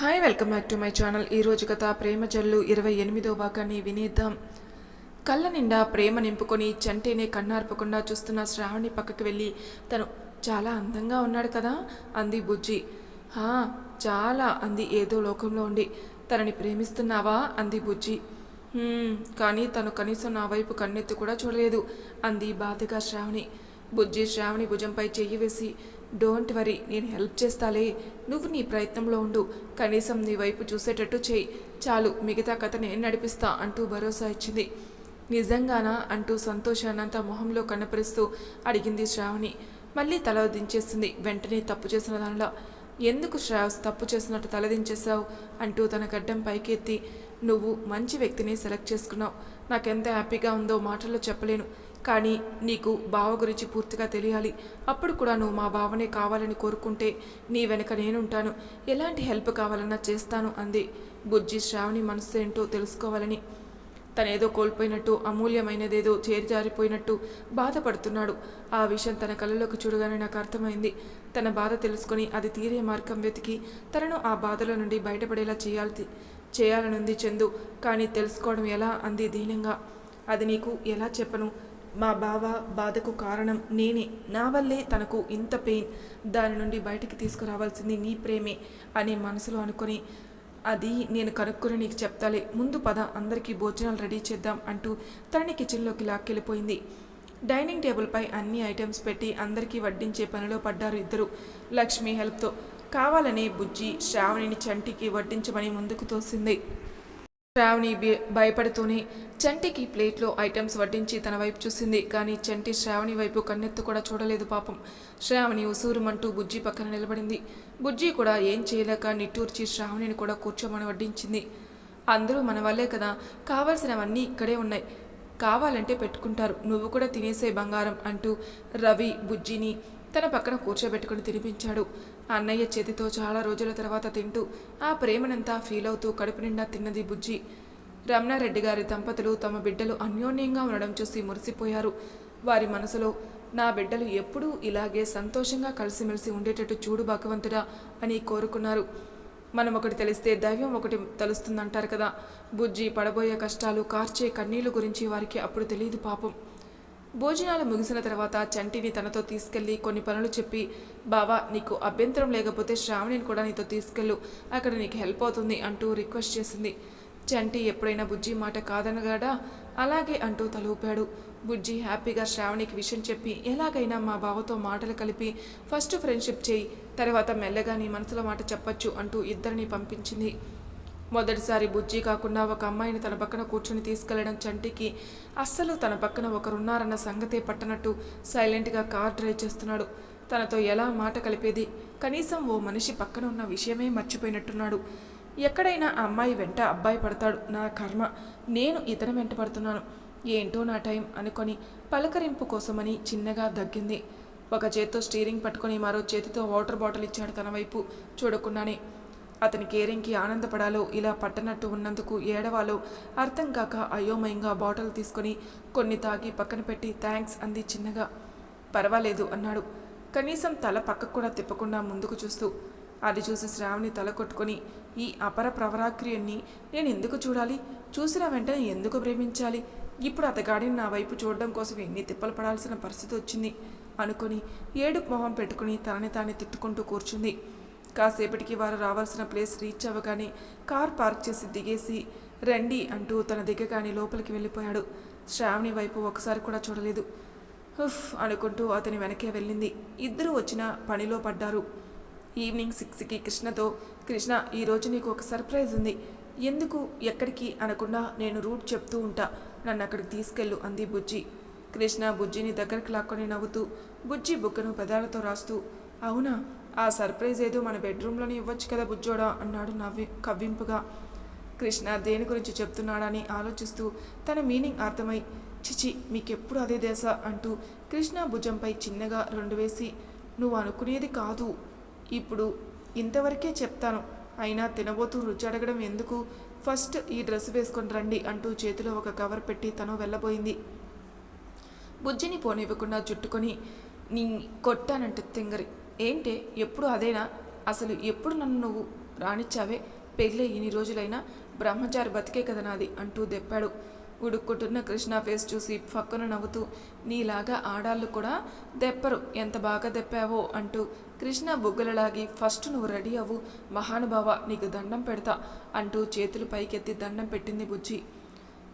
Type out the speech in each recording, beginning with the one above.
Hi welcome back to my channel. ఈ రోజు కథ ప్రేమ జల్లు ఇరవై ఎనిమిదో భాగాన్ని వినేద్దాం. కళ్ళ నిండా ప్రేమ నింపుకొని చంటేనే కన్నార్పకుండా చూస్తున్న శ్రావణి పక్కకి వెళ్ళి తను చాలా అందంగా ఉన్నాడు కదా? అంది బుజ్జి. హా చాలా అంది ఏదో లోకంలో ఉండి. తనని ప్రేమిస్తున్నావా? అంది బుజ్జి. కానీ తను కనీసం నా వైపు కన్నెత్తి కూడా చూడలేదు అంది బాధగా శ్రావణి. బుజ్జి శ్రావణి భుజంపై చెయ్యి వేసి డోంట్ వరీ నేను హెల్ప్ చేస్తాలే. నువ్వు నీ ప్రయత్నంలో ఉండు. కనీసం నీ వైపు చూసేటట్టు చేయి. చాలు మిగతా కథ నేను నడిపిస్తా అంటూ భరోసా ఇచ్చింది. నిజంగానా? అంటూ సంతోషాన్నంతా మొహంలో కనపరుస్తూ అడిగింది శ్రావణి. మళ్ళీ తల దించేస్తుంది వెంటనే తప్పు చేసిన దానిలో. ఎందుకు శ్రావ్స్ తప్పు చేసినట్టు తలదించేశావు అంటూ తన గడ్డం పైకెత్తి. నువ్వు మంచి వ్యక్తిని సెలెక్ట్ చేసుకున్నావు. నాకెంత హ్యాపీగా ఉందో మాటల్లో చెప్పలేను. కానీ నీకు బావ గురించి పూర్తిగా తెలియాలి. అప్పుడు కూడా నువ్వు మా బావనే కావాలని కోరుకుంటే నీ వెనక నేనుంటాను. ఎలాంటి హెల్ప్ కావాలన్నా చేస్తాను అంది. బుజ్జి శ్రావణి మనసు ఏంటో తెలుసుకోవాలని. తనేదో కోల్పోయినట్టు అమూల్యమైనదేదో చేరిజారిపోయినట్టు బాధపడుతున్నాడు. ఆ విషయం తన కళ్ళలోకి చూడగానే నాకు అర్థమైంది. తన బాధ తెలుసుకొని అది తీరే మార్గం వెతికి తనను ఆ బాధల నుండి బయటపడేలా చేయాలి చేయాలనుంది చందు. కానీ తెలుసుకోవడం ఎలా? అంది దీనంగా. అది నీకు ఎలా చెప్పను? మా బావ బాధకు కారణం నేనే. నా వల్లే తనకు ఇంత పెయిన్ దాని నుండి బయటికి తీసుకురావాల్సింది నీ ప్రేమే అనే మనసులో అనుకొని అది నేను కనుక్కొని నీకు చెప్తాలే. ముందు పద అందరికీ భోజనాలు రెడీ చేద్దాం అంటూ తనని కిచెన్లోకి లాక్కెళ్ళిపోయింది. డైనింగ్ టేబుల్పై అన్ని ఐటమ్స్ పెట్టి అందరికీ వడ్డించే పనిలో పడ్డారు ఇద్దరు. లక్ష్మి హెల్ప్తో కావాలనే బుజ్జి శ్రావణిని చంటికి వడ్డించమని ముందుకు తోసింది. శ్రావణి భయపడుతూనే చంటికి ప్లేట్లో ఐటమ్స్ వడ్డించి తన వైపు చూసింది. కానీ చంటి శ్రావణి వైపు కన్నెత్తు కూడా చూడలేదు పాపం. శ్రావణి ఉసూరుమంటూ బుజ్జి పక్కన నిలబడింది. బుజ్జి కూడా ఏం చేయలేక నిట్టూర్చి శ్రావణిని కూడా కూర్చోమని వడ్డించింది. అందరూ మన వల్లే కదా. కావాల్సినవన్నీ ఇక్కడే ఉన్నాయి. కావాలంటే పెట్టుకుంటారు. నువ్వు కూడా తినేసే బంగారం అంటూ రవి బుజ్జిని తన పక్కన కూర్చోబెట్టుకుని తినిపించాడు. అన్నయ్య చేతితో చాలా రోజుల తర్వాత తింటూ ఆ ప్రేమనంతా ఫీల్ అవుతూ కడుపు నిండా తిన్నది బుజ్జి. రమణారెడ్డి గారి దంపతులు తమ బిడ్డలు అన్యోన్యంగా ఉండడం చూసి మురిసిపోయారు. వారి మనసులో నా బిడ్డలు ఎప్పుడూ ఇలాగే సంతోషంగా కలిసిమెలిసి ఉండేటట్టు చూడు భగవంతుడా అని కోరుకున్నారు. మనం ఒకటి తెలిస్తే దైవం ఒకటి తెలుస్తుందంటారు కదా. బుజ్జి పడబోయే కష్టాలు కార్చే కన్నీళ్ళు గురించి వారికి అప్పుడు తెలియదు పాపం. భోజనాలు ముగిసిన తర్వాత చంటిని తనతో తీసుకెళ్ళి కొన్ని పనులు చెప్పి బావా నీకు అభ్యంతరం లేకపోతే శ్రావణిని కూడా నీతో తీసుకెళ్ళు. అక్కడ నీకు హెల్ప్ అవుతుంది అంటూ రిక్వెస్ట్ చేసింది. చంటి ఎప్పుడైనా బుజ్జి మాట కాదనగాడా అలాగే అంటూ తలూపాడు. బుజ్జి హ్యాపీగా శ్రావణికి విషయం చెప్పి ఎలాగైనా మా బావతో మాటలు కలిపి ఫస్ట్ ఫ్రెండ్షిప్ చేయి. తర్వాత మెల్లగా నీ మనసులో మాట చెప్పచ్చు అంటూ ఇద్దరిని పంపించింది. మొదటిసారి బుజ్జి కాకుండా ఒక అమ్మాయిని తన పక్కన కూర్చొని తీసుకెళ్ళడం చంటికి అస్సలు తన పక్కన ఒకరున్నారన్న సంగతే పట్టనట్టు సైలెంట్గా కార్ డ్రైవ్ చేస్తున్నాడు. తనతో ఎలా మాట కలిపేది? కనీసం ఓ మనిషి పక్కన ఉన్న విషయమే మర్చిపోయినట్టున్నాడు. ఎక్కడైనా అమ్మాయి వెంట అబ్బాయి పడతాడు. నా కర్మ. నేను ఇతను వెంట పడుతున్నాను. ఏంటో నా టైం అనుకొని పలకరింపు కోసమని చిన్నగా దగ్గింది. ఒక చేత్తో స్టీరింగ్ పట్టుకొని మరో చేతితో వాటర్ బాటిల్ ఇచ్చాడు తన వైపు చూడకుండానే. అతని కేరింగ్కి ఆనందపడాలో ఇలా పట్టనట్టు ఉన్నందుకు ఏడవాలో అర్థం కాక అయోమయంగా బాటిల్ తీసుకొని కొన్ని తాగి పక్కన పెట్టి థ్యాంక్స్ అంది చిన్నగా. పర్వాలేదు అన్నాడు. కనీసం తల పక్కకు కూడా తిప్పకుండా ముందుకు చూస్తూ అది చూసి శ్రావణి తల కొట్టుకొని ఈ అపర ప్రవరాక్రియన్ని నేను ఎందుకు చూడాలి? చూసిన వెంటనే ఎందుకు ప్రేమించాలి? ఇప్పుడు అతగాడిని నా వైపు చూడడం కోసం ఎన్ని తిప్పలు పడాల్సిన పరిస్థితి వచ్చింది? అనుకొని ఏడుపు మొహం పెట్టుకుని తనని తానే తిట్టుకుంటూ కూర్చుంది. కాసేపటికి వారు రావాల్సిన ప్లేస్ రీచ్ అవ్వగానే కార్ పార్క్ చేసి దిగేసి రండి అంటూ తన దిగగానే లోపలికి వెళ్ళిపోయాడు. శ్రావణి వైపు ఒకసారి కూడా చూడలేదు. హుఫ్ అనుకుంటూ అతని వెనకే వెళ్ళింది. ఇద్దరు వచ్చిన పనిలో పడ్డారు. ఈవినింగ్ సిక్స్కి కృష్ణతో కృష్ణ ఈరోజు నీకు ఒక సర్ప్రైజ్ ఉంది. ఎందుకు ఎక్కడికి అనకుండా నేను రూట్ చెప్తూ ఉంటా. నన్ను అక్కడికి తీసుకెళ్ళు అంది బుజ్జి. కృష్ణ బుజ్జిని దగ్గరికి లాక్కొని నవ్వుతూ బుజ్జి బుక్కను పెదాలతో రాస్తూ అవునా? ఆ సర్ప్రైజ్ ఏదో మన బెడ్రూమ్లోనే ఇవ్వచ్చు కదా బుజ్జోడా అన్నాడు నవ్వి కవ్వింపుగా. కృష్ణ దేని గురించి చెప్తున్నాడని ఆలోచిస్తూ తన మీనింగ్ అర్థమై చిచి మీకెప్పుడు అదే దేశ అంటూ కృష్ణ భుజంపై చిన్నగా రెండు వేసి నువ్వు అనుకునేది కాదు. ఇప్పుడు ఇంతవరకే చెప్తాను. అయినా తినబోతూ రుచి అడగడం ఎందుకు? ఫస్ట్ ఈ డ్రెస్ వేసుకొని రండి అంటూ చేతిలో ఒక కవర్ పెట్టి తను వెళ్ళబోయింది. బుజ్జిని పోనివ్వకుండా చుట్టుకొని నీ కొట్టానంటే తింగరి. ఏంటే ఎప్పుడు అదేనా? అసలు ఎప్పుడు నన్ను నువ్వు రానిచ్చావే? పెళ్ళి ఇన్ని రోజులైనా బ్రహ్మచారి బతికే కదా నాది అంటూ దెప్పాడు. ఉడుక్కుంటున్న కృష్ణ ఫేస్ చూసి పక్కన నవ్వుతూ నీలాగా ఆడాళ్ళు కూడా దెప్పరు. ఎంత బాగా దెప్పావో అంటూ కృష్ణ బుగ్గలలాగి ఫస్ట్ నువ్వు రెడీ అవ్వు. మహానుభావ నీకు దండం పెడతా అంటూ చేతులు పైకెత్తి దండం పెట్టింది బుజ్జి.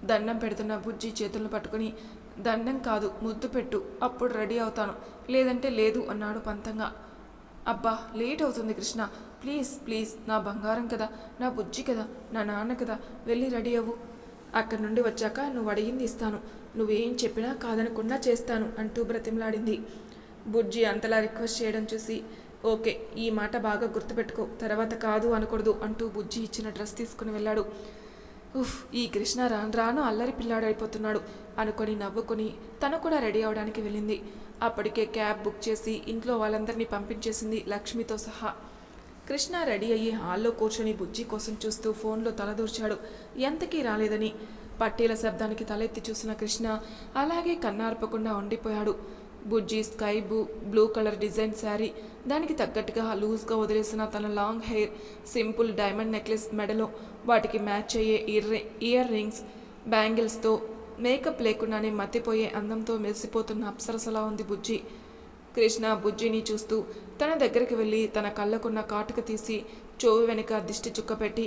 దండం పెడుతున్న బుజ్జి చేతులను పట్టుకుని దండం కాదు ముద్దు పెట్టు. అప్పుడు రెడీ అవుతాను. లేదంటే లేదు అన్నాడు పంతంగా. అబ్బా లేట్ అవుతుంది కృష్ణ. ప్లీజ్ ప్లీజ్ నా బంగారం కదా నా బుజ్జి కదా నా నాన్న కదా వెళ్ళి రెడీ అవ్వు. అక్కడి నుండి వచ్చాక నువ్వు అడిగింది ఇస్తాను. నువ్వేం చెప్పినా కాదనకుండా చేస్తాను అంటూ బ్రతిమలాడింది. బుజ్జి అంతలా రిక్వెస్ట్ చేయడం చూసి ఓకే ఈ మాట బాగా గుర్తుపెట్టుకో తర్వాత కాదు అనకూడదు అంటూ బుజ్జి ఇచ్చిన డ్రెస్ తీసుకుని వెళ్ళాడు. ఉఫ్ ఈ కృష్ణ రాను రాను అల్లరి పిల్లాడైపోతున్నాడు అనుకొని నవ్వుకొని తను కూడా రెడీ అవడానికి వెళ్ళింది. అప్పటికే క్యాబ్ బుక్ చేసి ఇంట్లో వాళ్ళందరినీ పంపించేసింది లక్ష్మితో సహా. కృష్ణ రెడీ అయ్యి హాల్లో కూర్చొని బుజ్జి కోసం చూస్తూ ఫోన్లో తలదూర్చాడు. ఎంతకీ రాలేదని? పట్టీల శబ్దానికి తలెత్తి చూసిన కృష్ణ అలాగే కన్నార్పకుండా ఉండిపోయాడు. Bujji sky blue blue colour design sari దానికి తగ్గట్టుగా లూజ్గా వదిలేసిన తన long hair simple diamond necklace మెడలో వాటికి మ్యాచ్ అయ్యే ఇయర్ ఇయర్ రింగ్స్ బ్యాంగిల్స్తో మేకప్ లేకుండానే మతిపోయే అందంతో మెరిసిపోతున్న అప్సరసలా ఉంది బుజ్జి. కృష్ణ బుజ్జిని చూస్తూ తన దగ్గరికి వెళ్ళి తన కళ్ళకున్న కాటుక తీసి చెవి వెనుక దిష్టి చుక్కపెట్టి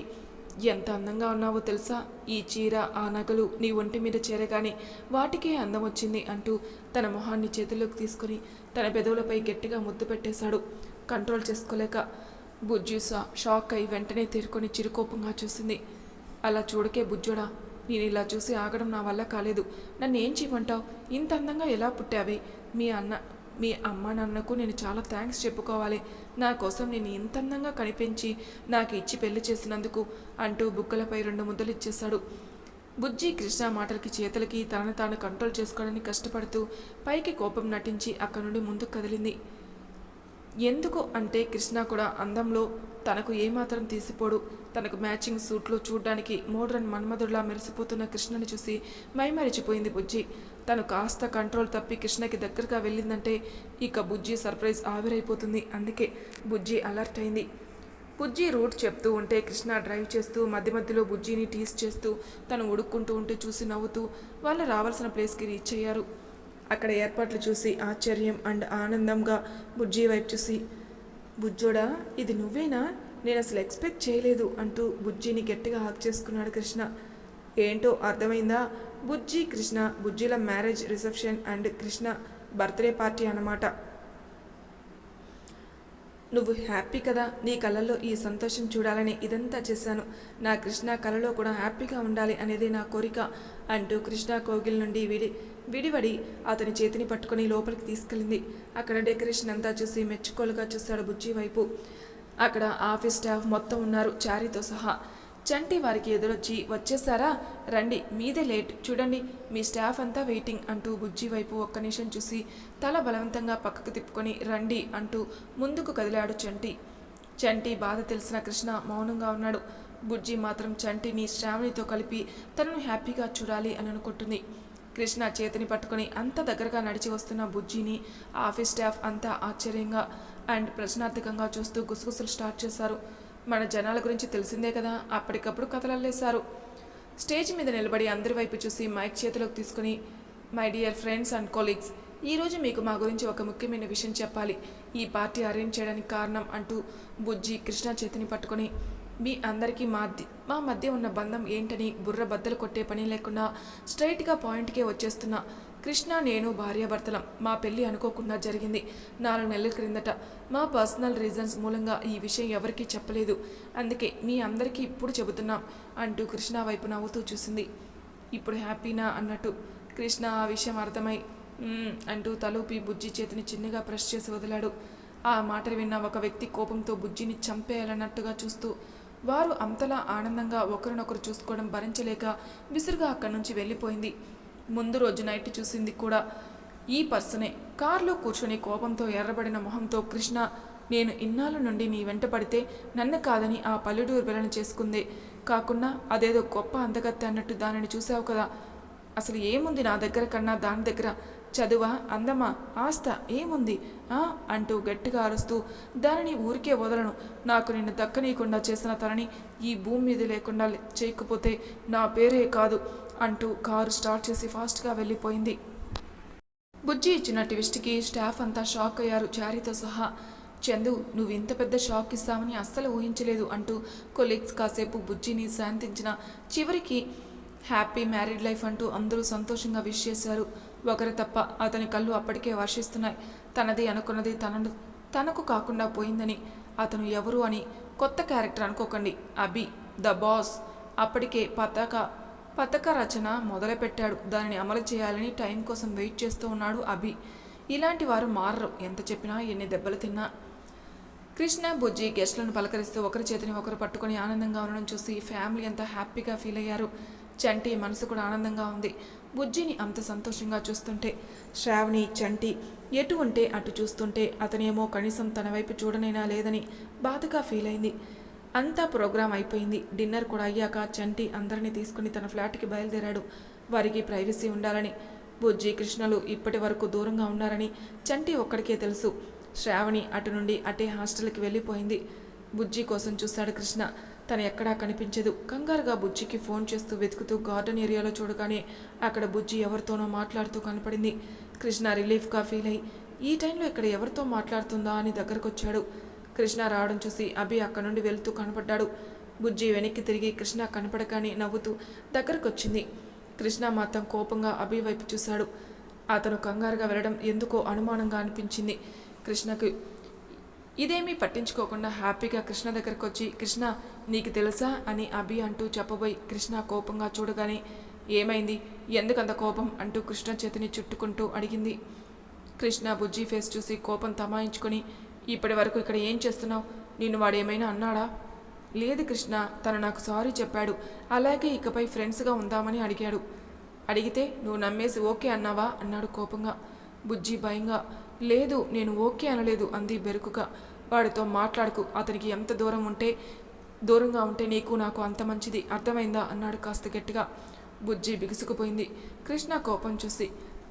ఎంత అందంగా ఉన్నావో తెలుసా? ఈ చీర ఆ నగలు నీ ఒంటి మీద చేరగానే వాటికే అందం వచ్చింది అంటూ తన మొహాన్ని చేతుల్లోకి తీసుకుని తన పెదవులపై గట్టిగా ముద్దు పెట్టేశాడు. కంట్రోల్ చేసుకోలేక బుజ్జి షాక్ అయి వెంటనే తీరుకొని చిరుకోపంగా చూసింది. అలా చూడకే బుజ్జుడా నేను ఇలా చూసి ఆగడం నా వల్ల కాలేదు. నన్ను ఏం చేయమంటావు? ఇంత అందంగా ఎలా పుట్టావే? మీ అన్న మీ అమ్మ నాన్నకు నేను చాలా థ్యాంక్స్ చెప్పుకోవాలి. నా కోసం నేను ఇంత అందంగా కనిపించి నాకు ఇచ్చి పెళ్ళి చేసినందుకు అంటూ బుక్కలపై రెండు ముద్దలు ఇచ్చేశాడు. బుజ్జి కృష్ణ మాటలకి చేతులకి తనను తాను కంట్రోల్ చేసుకోవడానికి కష్టపడుతూ పైకి కోపం నటించి అక్కడి నుండి ముందుకు కదిలింది. ఎందుకు అంటే కృష్ణ కూడా అందంలో తనకు ఏమాత్రం తీసిపోడు. తనకు మ్యాచింగ్ సూట్లో చూడ్డానికి మోడ్రన్ మన్మధుడిలా మెరిసిపోతున్న కృష్ణని చూసి మైమరిచిపోయింది బుజ్జి. తను కాస్త కంట్రోల్ తప్పి కృష్ణకి దగ్గరగా వెళ్ళిందంటే ఇక బుజ్జి సర్ప్రైజ్ ఆవిరైపోతుంది. అందుకే బుజ్జి అలర్ట్ అయింది. బుజ్జి రూట్ చెప్తూ ఉంటే కృష్ణ డ్రైవ్ చేస్తూ మధ్య మధ్యలో బుజ్జిని టీస్ చేస్తూ తను ఉడుక్కుంటూ ఉంటే చూసి నవ్వుతూ వాళ్ళు రావాల్సిన ప్లేస్కి రీచ్ అయ్యారు. అక్కడ ఏర్పాట్లు చూసి ఆశ్చర్యం అండ్ ఆనందంగా బుజ్జి వైపు చూసి బుజ్జోడా ఇది నువ్వేనా? నేను అసలు ఎక్స్పెక్ట్ చేయలేదు అంటూ బుజ్జిని గట్టిగా హాక్ చేసుకున్నాడు కృష్ణ. ఏంటో అర్థమైందా? Bujji Krishna బుజ్జిల marriage reception and Krishna birthday party అన్నమాట. నువ్వు హ్యాపీ కదా? నీ కళ్ళల్లో ఈ సంతోషం చూడాలని ఇదంతా చేశాను. నా కృష్ణ కలలో కూడా హ్యాపీగా ఉండాలి అనేది నా కోరిక అంటూ కృష్ణ కోగిల్ నుండి విడి విడివడి అతని చేతిని పట్టుకొని లోపలికి తీసుకెళ్ళింది. అక్కడ డెకరేషన్ అంతా చూసి మెచ్చుకోలుగా చూశాడు బుజ్జి వైపు. అక్కడ ఆఫీస్ స్టాఫ్ మొత్తం ఉన్నారు చారీతో సహా. చంటి వారికి ఎదురొచ్చి వచ్చేసారా? రండి మీదే లేట్. చూడండి మీ స్టాఫ్ అంతా వెయిటింగ్ అంటూ బుజ్జి వైపు ఒక్క నిమిషం చూసి తల బలవంతంగా పక్కకు తిప్పుకొని రండి అంటూ ముందుకు కదిలాడు చంటి. చంటి బాధ తెలిసిన కృష్ణ మౌనంగా ఉన్నాడు. బుజ్జి మాత్రం చంటిని శ్రావణితో కలిపి తనను హ్యాపీగా చూడాలి అని అనుకుంటుంది. కృష్ణ చేతిని పట్టుకొని అంత దగ్గరగా నడిచి వస్తున్న బుజ్జిని ఆఫీస్ స్టాఫ్ అంతా ఆశ్చర్యంగా అండ్ ప్రశ్నార్థకంగా చూస్తూ గుసగుసలు స్టార్ట్ చేశారు. మన జనాల గురించి తెలిసిందే కదా అప్పటికప్పుడు కథలల్లేశారు. స్టేజ్ మీద నిలబడి అందరి వైపు చూసి మైక్ చేతిలోకి తీసుకుని my dear friends and colleagues ఈరోజు మీకు మా గురించి ఒక ముఖ్యమైన విషయం చెప్పాలి. ఈ పార్టీ అరేంజ్ చేయడానికి కారణం అంటూ బుజ్జి కృష్ణ చేతిని పట్టుకొని మీ అందరికీ మా మా మధ్య ఉన్న బంధం ఏంటని బుర్ర బద్దలు కొట్టే పని లేకుండా స్ట్రైట్గా పాయింట్కే వచ్చేస్తున్నా. కృష్ణ నేను భార్యాభర్తలం. మా పెళ్ళి అనుకోకుండా జరిగింది. నాలుగు నెలల క్రిందట. మా పర్సనల్ రీజన్స్ మూలంగా ఈ విషయం ఎవరికీ చెప్పలేదు. అందుకే మీ అందరికీ ఇప్పుడు చెబుతున్నాం అంటూ కృష్ణ వైపు నవ్వుతూ చూసింది. ఇప్పుడు హ్యాపీనా అన్నట్టు. కృష్ణ ఆ విషయం అర్థమై అంటూ తలూపి బుజ్జి చేతిని చిన్నగా ప్రెస్ చేసి వదిలాడు. ఆ మాటలు విన్న ఒక వ్యక్తి కోపంతో బుజ్జిని చంపేయాలన్నట్టుగా చూస్తూ వారు అంతలా ఆనందంగా ఒకరినొకరు చూసుకోవడం భరించలేక విసురుగా అక్కడి నుంచి వెళ్ళిపోయింది. ముందు రోజు నైట్ చూసింది కూడా ఈ పర్సనే. కారులో కూర్చొని కోపంతో ఎర్రబడిన మొహంతో కృష్ణ నేను ఇన్నాళ్ళ నుండి నీ వెంట పడితే నన్ను కాదని ఆ పల్లెటూరు వెళ్ళని చేసుకుందే. కాకుండా అదేదో గొప్ప అందగత్తె అన్నట్టు దానిని చూసావు కదా. అసలు ఏముంది నా దగ్గర కన్నా దాని దగ్గర? చదువా అందమా ఆస్త ఏముంది? ఆ? అంటూ గట్టిగా అరుస్తూ దానిని ఊరికే వదలను. నాకు నిన్ను దక్కనీయకుండా చేసిన తనని ఈ భూమి మీద లేకుండా చేయకపోతే నా పేరే కాదు అంటూ కారు స్టార్ట్ చేసి ఫాస్ట్గా వెళ్ళిపోయింది. బుజ్జి ఇచ్చిన ట్విస్ట్కి స్టాఫ్ అంతా షాక్ అయ్యారు. చారీతో సహా చందు నువ్వు ఇంత పెద్ద షాక్ ఇస్తామని అస్సలు ఊహించలేదు అంటూ కొలీగ్స్ కాసేపు బుజ్జిని శాంతించిన చివరికి హ్యాపీ మ్యారీడ్ లైఫ్ అంటూ అందరూ సంతోషంగా విష్ చేశారు. ఒకరు తప్ప అతని కళ్ళు అప్పటికే వర్షిస్తున్నాయి. తనది అనుకున్నది తనను తనకు కాకుండా పోయిందని. అతను ఎవరు అని కొత్త క్యారెక్టర్ అనుకోకండి. Abhi the boss. అప్పటికే పతాక పథక రచన మొదలుపెట్టాడు. దానిని అమలు చేయాలని టైం కోసం వెయిట్ చేస్తూ ఉన్నాడు అభి. ఇలాంటి వారు మారరు. ఎంత చెప్పినా ఎన్ని దెబ్బలు తిన్నా. కృష్ణ బుజ్జి గెస్ట్లను పలకరిస్తూ ఒకరి చేతిని ఒకరు పట్టుకొని ఆనందంగా ఉండడం చూసి ఫ్యామిలీ అంతా హ్యాపీగా ఫీల్ అయ్యారు. చంటి మనసు కూడా ఆనందంగా ఉంది. బుజ్జిని అంత సంతోషంగా చూస్తుంటే శ్రావణి చంటి ఎటు ఉంటే అటు చూస్తుంటే అతనేమో కనీసం తన వైపు చూడనైనా లేదని బాధగా ఫీల్ అయింది. అంతా ప్రోగ్రాం అయిపోయింది. డిన్నర్ కూడా అయ్యాక చంటి అందరినీ తీసుకుని తన ఫ్లాట్కి బయలుదేరాడు. వారికి ప్రైవసీ ఉండాలని బుజ్జి కృష్ణలు ఇప్పటి వరకు దూరంగా ఉన్నారని చంటి ఒక్కడికే తెలుసు. శ్రావణి అటు నుండి అటే హాస్టల్కి వెళ్ళిపోయింది. బుజ్జి కోసం చూశాడు కృష్ణ. తను ఎక్కడా కనిపించదు. కంగారుగా బుజ్జికి ఫోన్ చేస్తూ వెతుకుతూ గార్డెన్ ఏరియాలో చూడగానే అక్కడ బుజ్జి ఎవరితోనో మాట్లాడుతూ కనపడింది. కృష్ణ రిలీఫ్గా ఫీల్ అయి ఈ టైంలో ఇక్కడ ఎవరితో మాట్లాడుతుందా అని దగ్గరకొచ్చాడు. కృష్ణ రావడం చూసి అభి అక్కడి నుండి వెళ్తూ కనపడ్డాడు. బుజ్జి వెనక్కి తిరిగి కృష్ణ కనపడగానే నవ్వుతూ దగ్గరకొచ్చింది. కృష్ణ మాత్రం కోపంగా అభి వైపు చూశాడు. అతను కంగారుగా వెళ్ళడం ఎందుకో అనుమానంగా అనిపించింది. కృష్ణకు ఇదేమీ పట్టించుకోకుండా హ్యాపీగా కృష్ణ దగ్గరకు వచ్చి కృష్ణ నీకు తెలుసా అని అభి అంటూ చెప్పబోయి కృష్ణ కోపంగా చూడగానే ఏమైంది? ఎందుకంత కోపం? అంటూ కృష్ణ చేతిని చుట్టుకుంటూ అడిగింది. కృష్ణ బుజ్జి ఫేస్ చూసి కోపం తమాయించుకొని ఇప్పటి వరకు ఇక్కడ ఏం చేస్తున్నావు? నిన్ను వాడేమైనా అన్నాడా? లేదు కృష్ణ తను నాకు సారీ చెప్పాడు. అలాగే ఇకపై ఫ్రెండ్స్గా ఉందామని అడిగాడు. అడిగితే నువ్వు నమ్మేసి ఓకే అన్నావా? అన్నాడు కోపంగా. బుజ్జి భయంగా లేదు నేను ఓకే అనలేదు అంది బెరుకుగా. వాడితో మాట్లాడుకు అతనికి ఎంత దూరం ఉంటే దూరంగా ఉంటే నీకు నాకు అంత మంచిది. అర్థమైందా? అన్నాడు కాస్త గట్టిగా. బుజ్జి బిగుసుకుపోయింది. కృష్ణ కోపం చూసి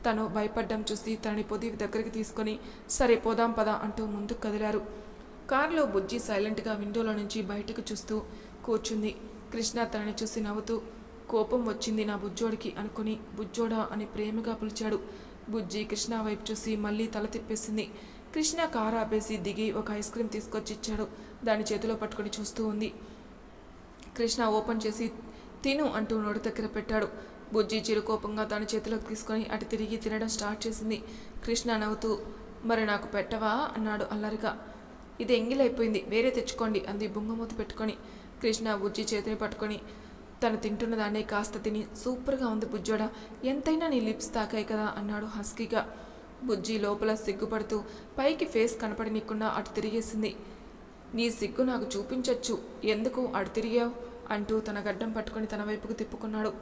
తను భయపడ్డం చూసి తనని పొదివి దగ్గరికి తీసుకొని సరే పోదాం పదా అంటూ ముందుకు కదిలారు. కారులో బుజ్జి సైలెంట్గా విండోలో నుంచి బయటకు చూస్తూ కూర్చుంది. కృష్ణ తనని చూసి నవ్వుతూ కోపం వచ్చింది నా బుజ్జోడికి అనుకుని బుజ్జోడా అని ప్రేమగా పిలిచాడు. బుజ్జి కృష్ణ వైపు చూసి మళ్ళీ తల తిప్పేసింది. కృష్ణ కారు ఆపేసి దిగి ఒక ఐస్ క్రీమ్ తీసుకొచ్చి ఇచ్చాడు. దాని చేతిలో పట్టుకొని చూస్తూ ఉంది. కృష్ణ ఓపెన్ చేసి తిను అంటూ నోటి దగ్గర పెట్టాడు. బుజ్జి చిరుకోపంగా తన చేతిలోకి తీసుకొని అటు తిరిగి తినడం స్టార్ట్ చేసింది. కృష్ణ నవ్వుతూ మరి నాకు పెట్టవా? అన్నాడు అల్లరిగా. ఇది ఎంగిలైపోయింది. వేరే తెచ్చుకోండి అంది బుంగమూత పెట్టుకొని. కృష్ణ బుజ్జి చేతిని పట్టుకొని తను తింటున్న దాన్ని కాస్త తిని. సూపర్గా ఉంది బుజ్జోడా. ఎంతైనా నీ లిప్స్ తాకాయి కదా అన్నాడు హస్కీగా. బుజ్జి లోపల సిగ్గుపడుతూ పైకి ఫేస్ కనపడనీయకుండా అటు తిరిగేసింది. నీ సిగ్గు నాకు చూపించొచ్చు. ఎందుకు అటు తిరిగావు? అంటూ తన గడ్డం పట్టుకుని తన వైపుకు తిప్పుకున్నాడు.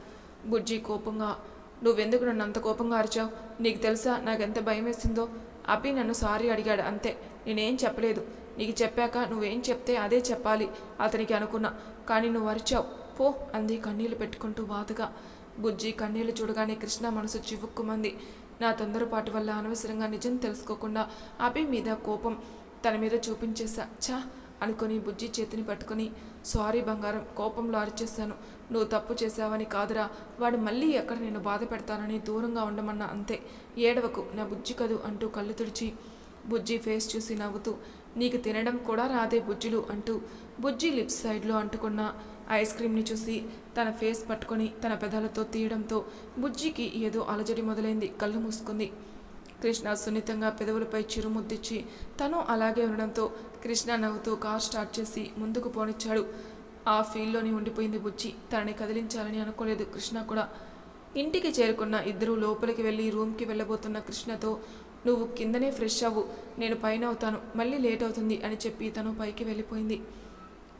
బుజ్జి కోపంగా నువ్వెందుకు నన్ను అంత కోపంగా అరిచావు? నీకు తెలుసా నాకెంత భయం వేసిందో అభి నన్ను సారీ అడిగాడు అంతే. నేనేం చెప్పలేదు. నీకు చెప్పాక నువ్వేం చెప్తే అదే చెప్పాలి. అతనికి అనుకున్నా. కానీ నువ్వు అరిచావు. పో అంది కన్నీళ్ళు పెట్టుకుంటూ బాధగా. బుజ్జి కన్నీళ్ళు చూడగానే కృష్ణ మనసు చివుక్కుమంది. నా తొందరపాటు వల్ల అనవసరంగా నిజం తెలుసుకోకుండా అభి మీద కోపం తన మీద చూపించేశా. ఛా! అనుకొని బుజ్జి చేతిని పట్టుకొని సారీ బంగారం కోపంలో అరిచేశాను. నువ్వు తప్పు చేశావని కాదురా. వాడు మళ్ళీ ఎక్కడ నేను బాధ పెడతానని దూరంగా ఉండమన్నా అంతే. ఏడవకు నా బుజ్జి కదు అంటూ కళ్ళు తుడిచి బుజ్జి ఫేస్ చూసి నవ్వుతూ నీకు తినడం కూడా రాదే బుజ్జులు అంటూ బుజ్జి లిప్స్ సైడ్లో అంటుకున్న ఐస్ క్రీమ్ని చూసి తన ఫేస్ పట్టుకొని తన పెదాలతో తీయడంతో బుజ్జికి ఏదో అలజడి మొదలైంది కళ్ళు మూసుకుంది. కృష్ణ సున్నితంగా పెదవులపై చిరుముద్దిచ్చి తను అలాగే ఉండడంతో కృష్ణ నవ్వుతూ కార్ స్టార్ట్ చేసి ముందుకు పోనిచ్చాడు. ఆ ఫీల్డ్లోని ఉండిపోయింది బుజ్జి. తనని కదిలించాలని అనుకోలేదు కృష్ణ కూడా. ఇంటికి చేరుకున్న ఇద్దరు లోపలికి వెళ్ళి రూమ్కి వెళ్ళబోతున్న కృష్ణతో నువ్వు కిందనే ఫ్రెష్ అవ్వు నేను పైన అవుతాను మళ్ళీ లేట్ అవుతుంది అని చెప్పి తను పైకి వెళ్ళిపోయింది.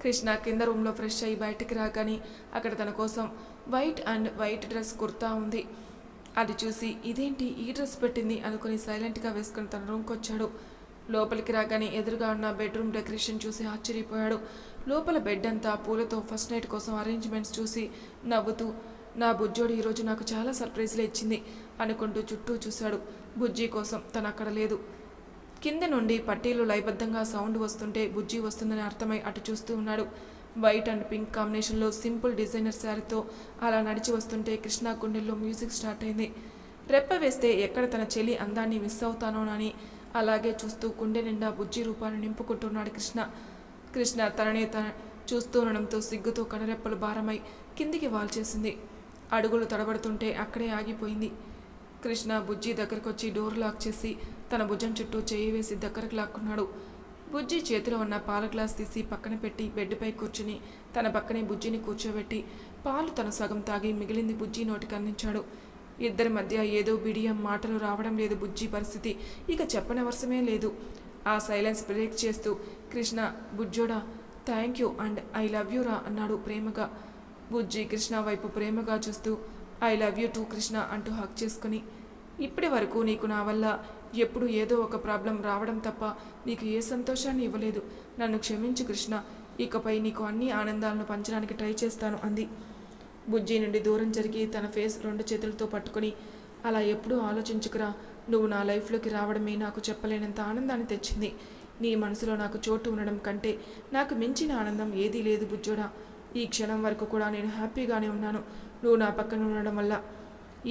కృష్ణ కింద రూమ్లో ఫ్రెష్ అయ్యి బయటికి రాగానే అక్కడ తన కోసం white and white dress kurta ఉంది. అది చూసి ఇదేంటి? ఈ డ్రెస్ పెట్టింది? అనుకుని సైలెంట్గా వేసుకుని తన రూమ్కి వచ్చాడు. లోపలికి రాగానే ఎదురుగా ఉన్న బెడ్రూమ్ డెకరేషన్ చూసి ఆశ్చర్యపోయాడు. లోపల బెడ్ అంతా పూలతో ఫస్ట్ నైట్ కోసం అరేంజ్మెంట్స్ చూసి నవ్వుతూ నా బుజ్జోడు ఈరోజు నాకు చాలా సర్ప్రైజ్లు ఇచ్చింది అనుకుంటూ చుట్టూ చూశాడు. బుజ్జి కోసం తను అక్కడ లేదు. కింద నుండి పట్టీలు లయబద్ధంగా సౌండ్ వస్తుంటే బుజ్జి వస్తుందని అర్థమై అటు చూస్తూ ఉన్నాడు. వైట్ అండ్ పింక్ కాంబినేషన్లో సింపుల్ డిజైనర్ శారీతో అలా నడిచి వస్తుంటే కృష్ణ గుండెల్లో మ్యూజిక్ స్టార్ట్ అయింది. రెప్ప వేస్తే ఎక్కడ తన చెలి అందాన్ని మిస్ అవుతానోనని అలాగే చూస్తూ గుండె నిండా బుజ్జి రూపాన్ని నింపుకుంటున్నాడు కృష్ణ. కృష్ణ తననే తన చూస్తూ ఉండడంతో సిగ్గుతో కనరెప్పలు భారమై కిందికి వాల్చేసింది అడుగులు తడబడుతుంటే అక్కడే ఆగిపోయింది. కృష్ణ బుజ్జి దగ్గరకు వచ్చి డోర్ లాక్ చేసి తన భుజం చుట్టూ చేయి వేసి దగ్గరకు లాక్కున్నాడు. బుజ్జి చేతిలో ఉన్న పాల గ్లాస్ తీసి పక్కన పెట్టి బెడ్పై కూర్చుని తన పక్కనే బుజ్జిని కూర్చోబెట్టి పాలు తన సగం తాగి మిగిలింది బుజ్జి నోటికి అందించాడు. ఇద్దరి మధ్య ఏదో బిడియం మాటలు రావడం లేదు బుజ్జి పరిస్థితి. ఇక చెప్పనవసరమే లేదు. ఆ సైలెన్స్ బ్రేక్ చేస్తూ Krishna బుజ్జోడా thank you and I love you రా అన్నాడు ప్రేమగా. బుజ్జి కృష్ణ వైపు ప్రేమగా చూస్తూ I love you too Krishna అంటూ హక్ చేసుకుని ఇప్పటి వరకు నీకు నా వల్ల ఎప్పుడు ఏదో ఒక ప్రాబ్లం రావడం తప్ప నీకు ఏ సంతోషాన్ని ఇవ్వలేదు. నన్ను క్షమించు కృష్ణ. ఇకపై నీకు అన్ని ఆనందాలను పంచడానికి ట్రై చేస్తాను అంది. బుజ్జి నుండి దూరం జరిగి తన ఫేస్ రెండు చేతులతో పట్టుకొని అలా ఎప్పుడూ ఆలోచించుకురా. నువ్వు నా లైఫ్లోకి రావడమే నాకు చెప్పలేనంత ఆనందాన్ని తెచ్చింది. నీ మనసులో నాకు చోటు ఉండడం కంటే నాకు మించిన ఆనందం ఏదీ లేదు బుజ్జోడా. ఈ క్షణం వరకు కూడా నేను హ్యాపీగానే ఉన్నాను. నువ్వు నా పక్కన ఉండడం వల్ల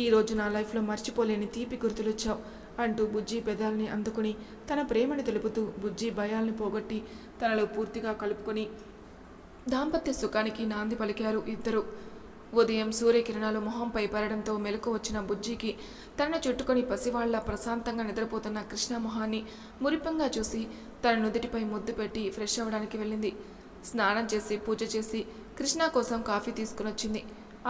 ఈ రోజు నా లైఫ్లో మర్చిపోలేని తీపి గుర్తులొచ్చావు అంటూ బుజ్జి పెదాల్ని అందుకుని తన ప్రేమని తెలుపుతూ బుజ్జి భయాల్ని పోగొట్టి తనలో పూర్తిగా కలుపుకొని దాంపత్య సుఖానికి నాంది పలికారు ఇద్దరు. ఉదయం సూర్యకిరణాలు మొహంపై పడడంతో మెలకు వచ్చిన బుజ్జికి తనను చుట్టుకొని పసివాళ్ళ ప్రశాంతంగా నిద్రపోతున్న కృష్ణ మొహాన్ని మురిపంగా చూసి తన నుదుటిపై ముద్దు పెట్టి ఫ్రెష్ అవ్వడానికి వెళ్ళింది. స్నానం చేసి పూజ చేసి కృష్ణ కోసం కాఫీ తీసుకుని వచ్చింది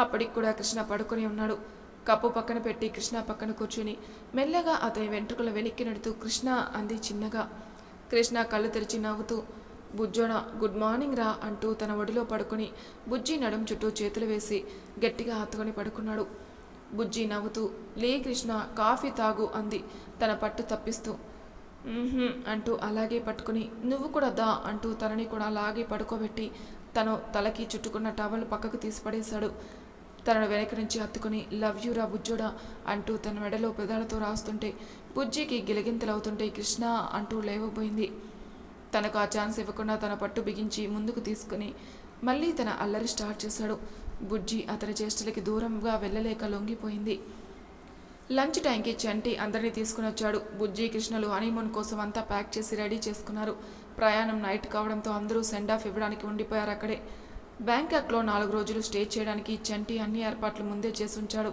అప్పటికి కూడా కృష్ణ పడుకొని ఉన్నాడు. కప్పు పక్కన పెట్టి కృష్ణ పక్కన కూర్చుని మెల్లగా అతని వెంట్రుకలు వెనక్కి నడుతూ కృష్ణ అంది చిన్నగా. కృష్ణ కళ్ళు తెరిచి నవ్వుతూ బుజ్జోడా గుడ్ మార్నింగ్ రా అంటూ తన ఒడిలో పడుకొని బుజ్జి నడుం చుట్టూ చేతులు వేసి గట్టిగా హత్తుకొని పడుకున్నాడు. బుజ్జి నవ్వుతూ లే కృష్ణ కాఫీ తాగు అంది తన పట్టు తప్పిస్తూ. అంటూ అలాగే పట్టుకుని నువ్వు కూడా దా అంటూ తనని కూడా అలాగే పడుకోబెట్టి తను తలకి చుట్టుకున్న టవల్ పక్కకు తీసిపడేశాడు. తనను వెనక నుంచి హత్తుకుని లవ్ యూ రా బుజ్జోడా అంటూ తన మెడలో పెదాలతో రాస్తుంటే బుజ్జికి గిలగింతలవుతుంటే కృష్ణ అంటూ లేవబోయింది. తనకు ఆ ఛాన్స్ ఇవ్వకుండా తన పట్టు బిగించి ముందుకు తీసుకుని మళ్ళీ తన అల్లరి స్టార్ట్ చేశాడు. బుజ్జి అతని చేష్టలకి దూరంగా వెళ్ళలేక లొంగిపోయింది. లంచ్ టైంకి చంటి అందరినీ తీసుకుని వచ్చాడు. బుజ్జి కృష్ణలు హనీమూన్ కోసం అంతా ప్యాక్ చేసి రెడీ చేసుకున్నారు. ప్రయాణం నైట్ కావడంతో అందరూ సెండ్ ఆఫ్ ఇవ్వడానికి ఉండిపోయారు అక్కడే. బ్యాంకాక్లో నాలుగు రోజులు స్టే చేయడానికి చంటి అన్ని ఏర్పాట్లు ముందే చేసి ఉంచాడు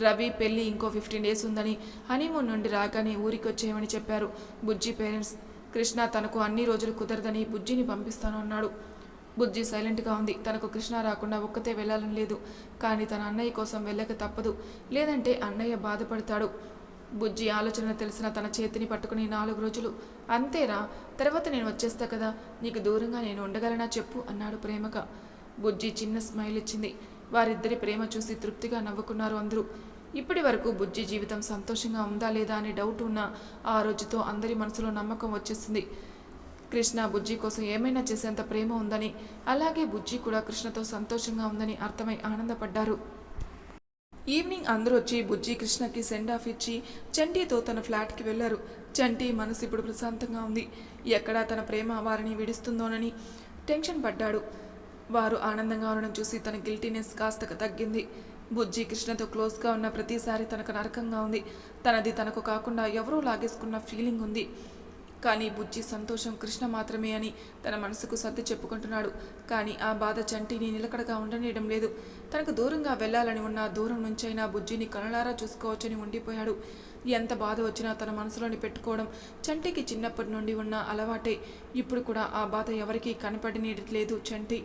రవి పెళ్ళి ఇంకో ఫిఫ్టీన్ డేస్ ఉందని హనీమూన్ నుండి రాగానే ఊరికి వచ్చేయమని చెప్పారు. బుజ్జి పేరెంట్స్ కృష్ణ తనకు అన్ని రోజులు కుదరదని బుజ్జిని పంపిస్తాను అన్నాడు బుజ్జి సైలెంట్గా ఉంది. తనకు కృష్ణ రాకుండా ఒక్కతే వెళ్ళాలని లేదు. కానీ తన అన్నయ్య కోసం వెళ్ళక తప్పదు. లేదంటే అన్నయ్య బాధపడతాడు. బుజ్జి ఆలోచన తెలిసిన తన చేతిని పట్టుకుని నాలుగు రోజులు అంతేనా తర్వాత నేను వచ్చేస్తా కదా నీకు దూరంగా నేను ఉండగలనా చెప్పు అన్నాడు ప్రేమగా. బుజ్జి చిన్న స్మైల్ ఇచ్చింది. వారిద్దరి ప్రేమ చూసి తృప్తిగా నవ్వుకున్నారు అందరూ. ఇప్పటి వరకు బుజ్జి జీవితం సంతోషంగా ఉందా లేదా అనే డౌట్ ఉన్న ఆ రోజుతో అందరి మనసులో నమ్మకం వచ్చేసింది. కృష్ణ బుజ్జి కోసం ఏమైనా చేసేంత ప్రేమ ఉందని అలాగే బుజ్జి కూడా కృష్ణతో సంతోషంగా ఉందని అర్థమై ఆనందపడ్డారు. ఈవినింగ్ అందరూ వచ్చి బుజ్జి కృష్ణకి సెండ్ ఆఫ్ ఇచ్చి చంటీతో తన ఫ్లాట్కి వెళ్ళారు చంటి మనసు ఇప్పుడు ప్రశాంతంగా ఉంది. ఎక్కడా తన ప్రేమ వారిని విడుస్తుందోనని టెన్షన్ పడ్డాడు. వారు ఆనందంగా ఉండడం చూసి తన గిల్టీనెస్ కాస్త తగ్గింది. బుజ్జి కృష్ణతో క్లోజ్గా ఉన్న ప్రతిసారి తనకు నరకంగా ఉంది. తనది తనకు కాకుండా ఎవరూ లాగేసుకున్న ఫీలింగ్ ఉంది. కానీ బుజ్జి సంతోషం కృష్ణ మాత్రమే అని తన మనసుకు సర్ది చెప్పుకుంటున్నాడు. కానీ ఆ బాధ చంటిని నిలకడగా ఉండనీయడం లేదు. తనకు దూరంగా వెళ్ళాలని ఉన్న దూరం నుంచైనా బుజ్జిని కనులారా చూసుకోవచ్చని ఉండిపోయాడు. ఎంత బాధ వచ్చినా తన మనసులోని పెట్టుకోవడం చంటికి చిన్నప్పటి నుండి ఉన్న అలవాటే. ఇప్పుడు కూడా ఆ బాధ ఎవరికీ కనపడనీయట్లేదు చంటి.